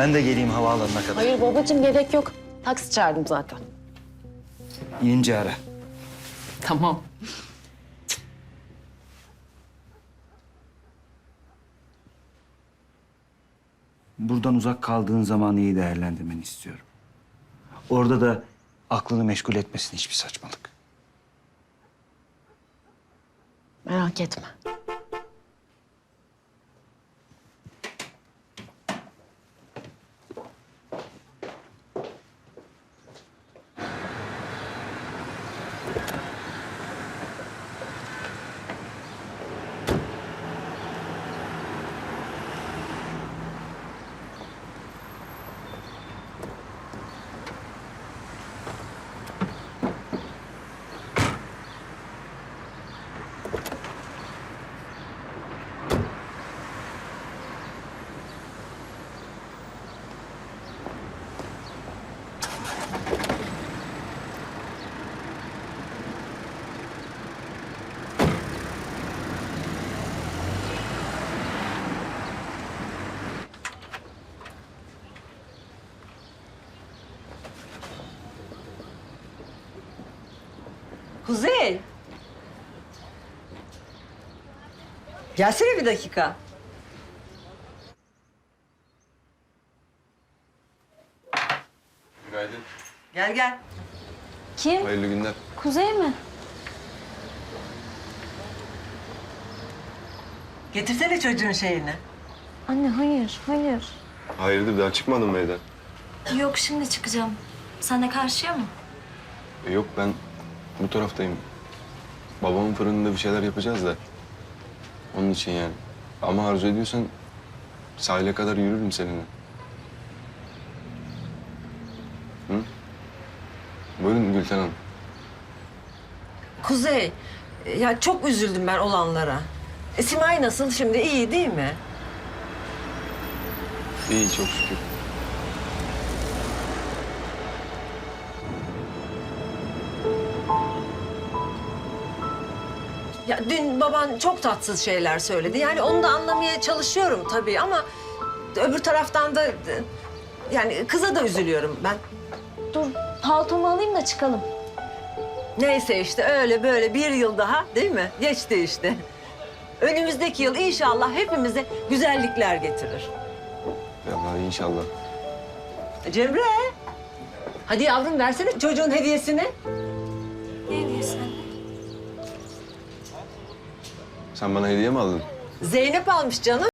Ben de geleyim havaalanına kadar. Hayır babacığım gerek yok. Taksi çağırdım zaten. İnince ara. Tamam. Buradan uzak kaldığın zamanı iyi değerlendirmeni istiyorum. Orada da aklını meşgul etmesin hiçbir saçmalık. Merak etme. Kuzey. Gelsene bir dakika. Günaydın. Gel gel. Kim? Hayırlı günler. Kuzey mi? Getirsene çocuğun şeyini. Anne hayır, hayır. Hayırdır daha çıkmadın mı evden? Yok şimdi çıkacağım. Sen de karşıya mı? E, yok ben bu taraftayım. Babamın fırınında bir şeyler yapacağız da. Onun için yani. Ama arzu ediyorsan sahile kadar yürürüm seninle. Hı? Buyurun Gülten Hanım. Kuzey. Ya çok üzüldüm ben olanlara. E, Simay nasıl şimdi? iyi değil mi? İyi çok şükür. Ya dün baban çok tatsız şeyler söyledi. Yani onu da anlamaya çalışıyorum tabii ama öbür taraftan da yani kıza da üzülüyorum ben. Dur paltomu alayım da çıkalım. Neyse işte öyle böyle bir yıl daha değil mi? Geçti işte. Önümüzdeki yıl inşallah hepimize güzellikler getirir. Vallahi inşallah. Cemre. Hadi yavrum versene çocuğun hediyesini. Sen bana hediye mi aldın? Zeynep almış canım.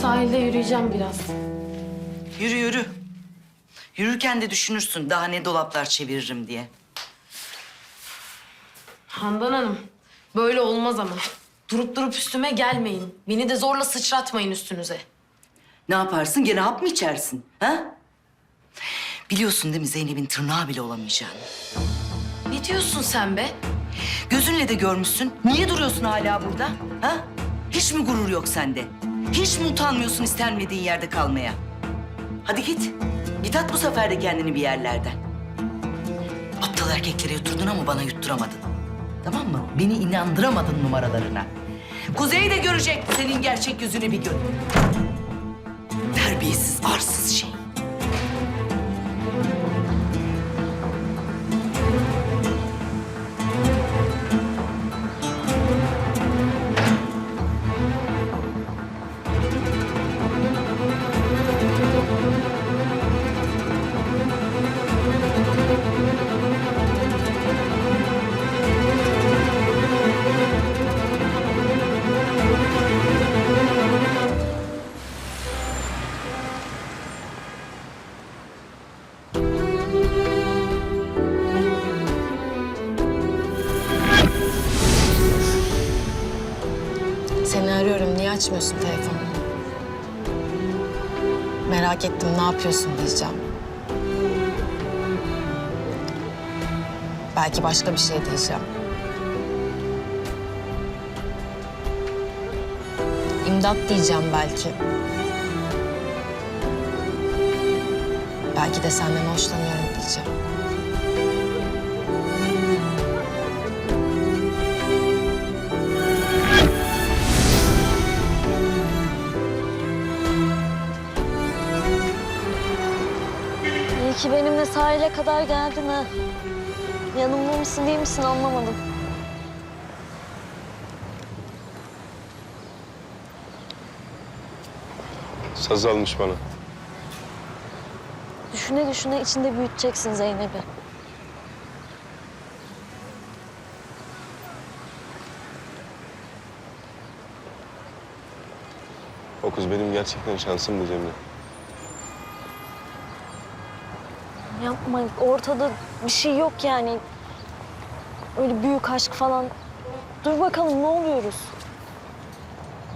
Sahilde yürüyeceğim biraz. Yürü yürü. Yürürken de düşünürsün daha ne dolaplar çeviririm diye. Handan Hanım, böyle olmaz ama. Durup durup üstüme gelmeyin. Beni de zorla sıçratmayın üstünüze. Ne yaparsın gene hap mı içersin? Ha? Biliyorsun değil mi Zeynep'in tırnağı bile olamayacağını. Ne diyorsun sen be? Gözünle de görmüşsün. Niye duruyorsun hala burada? Ha? Hiç mi gurur yok sende? Hiç mi utanmıyorsun istenmediğin yerde kalmaya? Hadi git. Git at bu sefer de kendini bir yerlerden. Aptal erkeklere yutturdun ama bana yutturamadın. Tamam mı? Beni inandıramadın numaralarına. Kuzey de görecek senin gerçek yüzünü bir gün. Terbiyesiz, arsız şey. Niye açmıyorsun telefonunu? Merak ettim, ne yapıyorsun diyeceğim. Belki başka bir şey diyeceğim. İmdat diyeceğim belki. Belki de senden hoşlanıyorum diyeceğim. Ki benimle sahile kadar geldin ha. Yanımda mısın değil misin anlamadım. Saz almış bana. Düşüne düşüne içinde büyüteceksin Zeynep'i. O kız benim gerçekten şansımdı Cemre. Yapma ortada bir şey yok yani. Öyle büyük aşk falan. Dur bakalım ne oluyoruz?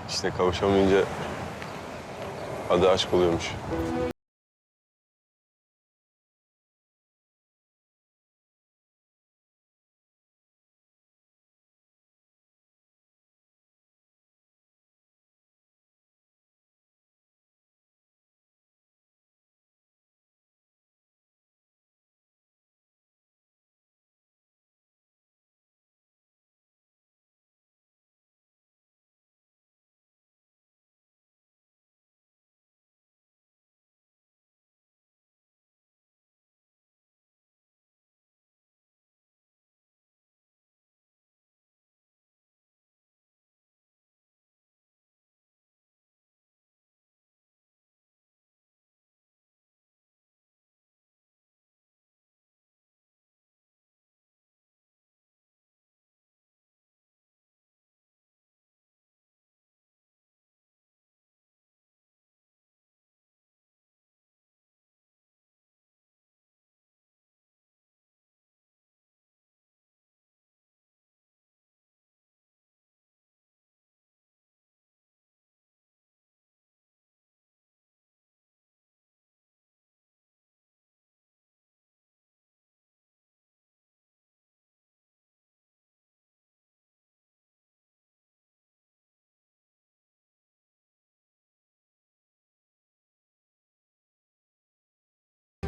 İşte kavuşamayınca adı aşk oluyormuş.